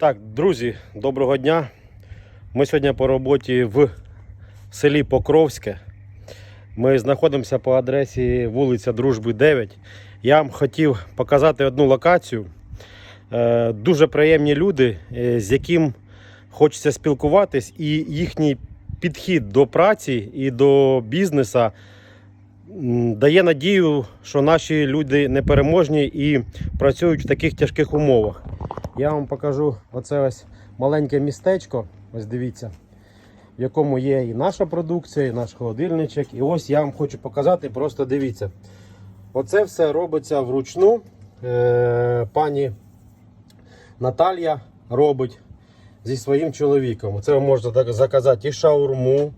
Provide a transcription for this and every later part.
Так, друзі, доброго дня. Ми сьогодні по роботі в селі Покровське. Ми знаходимося по адресі вулиця Дружби 9. Я вам хотів показати одну локацію. Е, Дуже приємні люди, е, з яким хочеться спілкуватись, і їхній підхід до праці і до бізнесу дає надію, що наші люди непереможні і працюють в таких тяжких умовах. Я вам покажу оце ось маленьке містечко. Ось дивіться, в якому є і наша продукція, і наш холодильничок. І ось я вам хочу показати, просто дивіться. Оце все робиться вручну. Е, пані Наталія робить зі своїм чоловіком. Це так заказати і шаурму,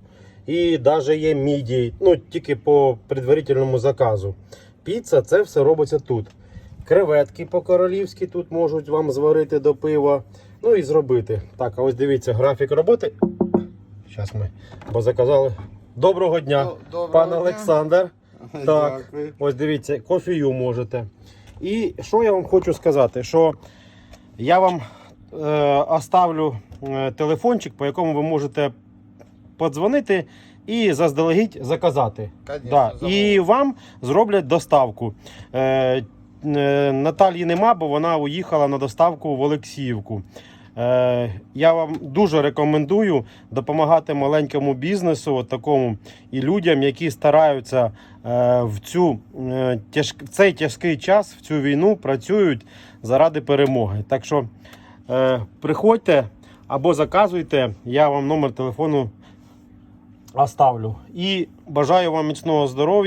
і навіть є мідії. Ну, тільки по предварительному заказу. Піца це все робиться тут. Креветки по-королівськи тут можуть вам зварити до пива. Ну і зробити. Так, а ось дивіться, графік роботи. Зараз ми бо заказали. Доброго дня, Доброго пан дня. Олександр. Так, Дякую. ось дивіться, кофею можете. І що я вам хочу сказати, що я вам е, оставлю е, телефончик, по якому ви можете подзвонити і заздалегідь заказати. Конечно, Да. І вам зроблять доставку. Е, Наталії нема, бо вона уїхала на доставку в Олексіївку. Е, я вам дуже рекомендую допомагати маленькому бізнесу, такому, і людям, які стараються е, в, цю, е, в цей тяжкий час, в цю війну працюють заради перемоги. Так що е, приходьте або заказуйте, я вам номер телефону оставлю. І бажаю вам міцного здоров'я.